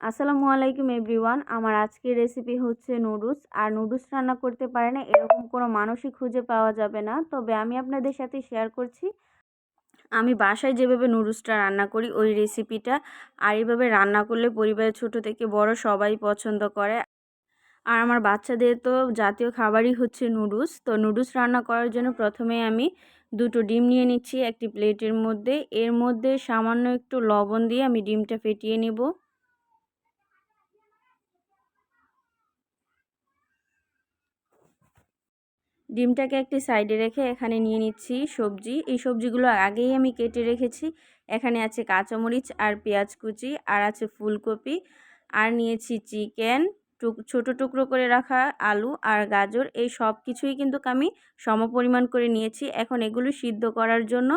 আসসালামু আলাইকুম এভরিওয়ান। আমার আজকের রেসিপি হচ্ছে নুডলস আর নুডলস রান্না করতে পারে না, এরকম কোনো মানুষই খুঁজে পাওয়া যাবে না। তবে আমি আপনাদের সাথে শেয়ার করছি। আমি বাসায় যেভাবে নুডলসটা রান্না করি, ওই রেসিপিটা আর এইভাবে রান্না করলে পরিবারের ছোট থেকে বড় সবাই পছন্দ করে। আর আমার বাচ্চাদের তো জাতীয় খাবারই হচ্ছে নুডলস তো নুডলস রান্না করার জন্য প্রথমে আমি দুটো ডিম নিয়ে নিচ্ছি, একটি প্লেটের মধ্যে। এর মধ্যে সামান্য একটু লবণ দিয়ে আমি ডিমটা ফেটিয়ে নেব। ডিমটাকে একটি সাইডে রেখে এখানে নিয়ে নিচ্ছি সবজি। এই সবজিগুলো আগেই আমি কেটে রেখেছি। এখানে আছে কাঁচামরিচ আর পেঁয়াজ কুচি আর আছে ফুলকপি। আর নিয়েছি চিকেন ছোটো টুকরো করে রাখা আলু আর গাজর। এই সব কিছুই কিন্তু আমি সমপরিমাণ করে নিয়েছি। এখন এগুলো সিদ্ধ করার জন্য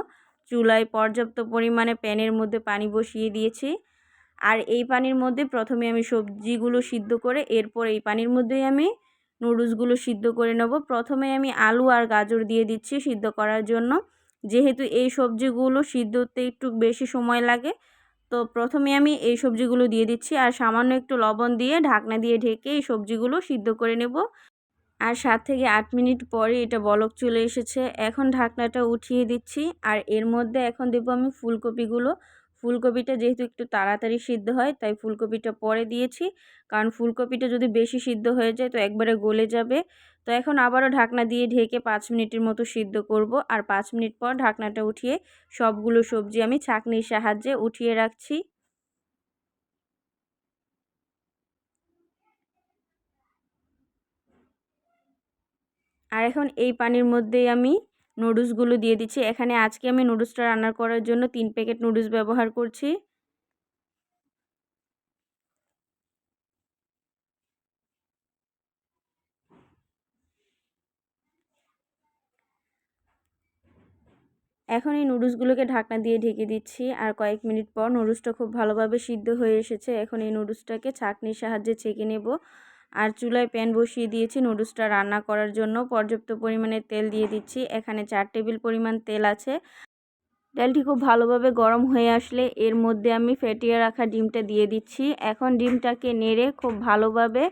চুলায় পর্যাপ্ত পরিমাণে প্যানের মধ্যে পানি বসিয়ে দিয়েছি। আর এই পানির মধ্যে প্রথমে আমি সবজিগুলো সিদ্ধ করে এরপর এই পানির মধ্যেই আমি নুডলসগুলো সিদ্ধ করে নেব। প্রথমে আমি আলু আর গাজর দিয়ে দিচ্ছি সিদ্ধ করার জন্য। যেহেতু এই সবজিগুলো সিদ্ধতে একটু বেশি সময় লাগে, তো প্রথমে আমি এই সবজিগুলো দিয়ে দিচ্ছি আর সামান্য একটু লবণ দিয়ে ঢাকনা দিয়ে ঢেকে এই সবজিগুলো সিদ্ধ করে নেব। আর সাত থেকে আট মিনিট পরে এটা বলক চলে এসেছে। এখন ঢাকনাটা উঠিয়ে দিচ্ছি আর এর মধ্যে এখন দেবো আমি ফুলকপিগুলো। ফুলকপিটা যেহেতু একটু তাড়াতাড়ি সিদ্ধ হয়, তাই ফুলকপিটা পরে দিয়েছি। কারণ ফুলকপিটা যদি বেশি সিদ্ধ হয়ে যায় তো একবারে গলে যাবে। তো এখন আবারও ঢাকনা দিয়ে ঢেকে পাঁচ মিনিটের মতো সিদ্ধ করব। আর পাঁচ মিনিট পর ঢাকনাটা উঠিয়ে সবগুলো সবজি আমি ছাঁকনির সাহায্যে উঠিয়ে রাখছি। আর এখন এই পানির মধ্যেই আমি নুডলসগুলো দিয়ে দিচ্ছি। এখানে আজকে আমি নুডলসটা রান্না করার জন্য তিন প্যাকেট নুডলস ব্যবহার করছি। এখন এই নুডলসগুলোকে ঢাকনা দিয়ে ঢেকে দিচ্ছি আর কয়েক মিনিট পর নুডলসটা খুব ভালোভাবে সিদ্ধ হয়ে এসেছে। এখন এই নুডলসটাকে ছাঁকনির সাহায্যে ছেঁকে নেব। আর চুলায় প্যান বসিয়ে দিয়েছি নুডলসটা রান্না করার জন্য। পর্যাপ্ত পরিমাণে তেল দিয়ে দিচ্ছি। এখানে চার টেবিল পরিমাণ তেল আছে। তেলটি খুব ভালোভাবে গরম হয়ে আসলে এর মধ্যে আমি ফেটিয়ে রাখা ডিমটা দিয়ে দিচ্ছি। এখন ডিমটাকে নেড়ে খুব ভালোভাবে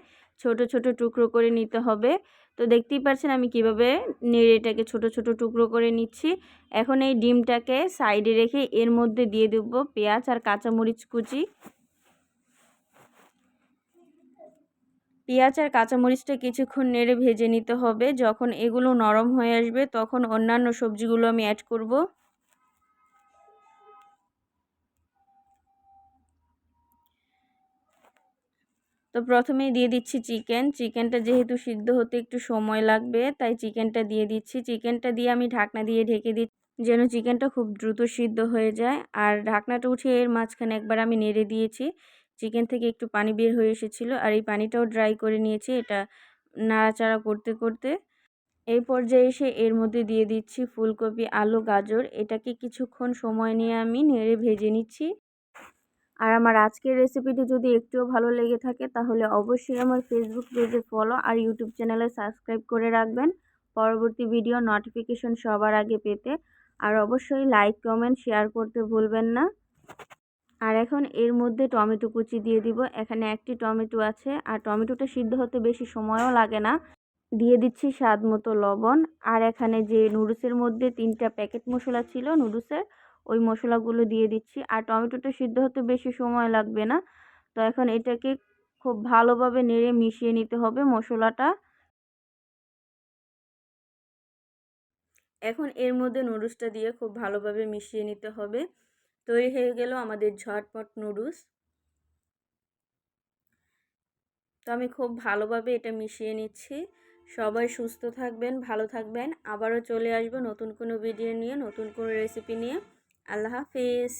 ছোট ছোট টুকরো করে নিতে হবে। তো দেখতেই পাচ্ছেন আমি কীভাবে নেড়ে এটাকে ছোট ছোট টুকরো করে নিচ্ছি। এখন এই ডিমটাকে সাইডে রেখে এর মধ্যে দিয়ে দেবো পেঁয়াজ আর কাঁচামরিচ কুচি। পেঁয়াজ আর কাঁচামরিচটা কিছুক্ষণ নেড়ে ভেজে নিতে হবে। যখন এগুলো নরম হয়ে আসবে, তখন অন্যান্য সবজিগুলো আমি অ্যাড করব। তো প্রথমেই দিয়ে দিচ্ছি চিকেন। চিকেনটা যেহেতু সিদ্ধ হতে একটু সময় লাগবে, তাই চিকেনটা দিয়ে দিচ্ছি। চিকেনটা দিয়ে আমি ঢাকনা দিয়ে ঢেকে দিচ্ছি যেন চিকেনটা খুব দ্রুত সিদ্ধ হয়ে যায়। আর ঢাকনাটা উঠিয়ে এর মাঝখানে একবার আমি নেড়ে দিয়েছি। চিকেন থেকে একটু পানি বের হয়ে এসেছিল আর এই পানিটাও ড্রাই করে নিয়েছি এটা নাড়াচাড়া করতে করতে। এই পর্যায়ে এসে এর মধ্যে দিয়ে দিচ্ছি ফুলকপি, আলু, গাজর। এটাকে কিছুক্ষণ সময় নিয়ে আমি নেড়ে ভেজে নিচ্ছি। আর আমার আজকের রেসিপিটি যদি একটুও ভালো লেগে থাকে তাহলে অবশ্যই আমার ফেসবুক পেজে ফলো আর ইউটিউব চ্যানেলে সাবস্ক্রাইব করে রাখবেন। পরবর্তী ভিডিও নোটিফিকেশন সবার আগে পেতে। আর অবশ্যই লাইক কমেন্ট শেয়ার করতে ভুলবেন না। আর এখন এর মধ্যে টমেটো কুচি দিয়ে দিব। এখানে একটি টমেটো আছে আর টমেটোটা সিদ্ধ হতে বেশি সময়ও লাগে না। দিয়ে দিচ্ছি স্বাদ মতো লবণ। আর এখানে যে নুডলসের মধ্যে তিনটা প্যাকেট মশলা ছিল নুডলসের, ওই মশলাগুলো দিয়ে দিচ্ছি। আর টমেটোটা সিদ্ধ হতে বেশি সময় লাগবে না। তো এখন এটাকে খুব ভালোভাবে নেড়ে মিশিয়ে নিতে হবে মশলাটা। এখন এর মধ্যে নুডলসটা দিয়ে খুব ভালোভাবে মিশিয়ে নিতে হবে। তৈরি হয়ে গেল আমাদের ঝটপট নুডলস। তো আমি খুব ভালোভাবে এটা মিশিয়ে নিচ্ছি। সবাই সুস্থ থাকবেন, ভালো থাকবেন। আবারও চলে আসব নতুন কোনো ভিডিও নিয়ে, নতুন কোনো রেসিপি নিয়ে। আল্লাহ হাফিজ।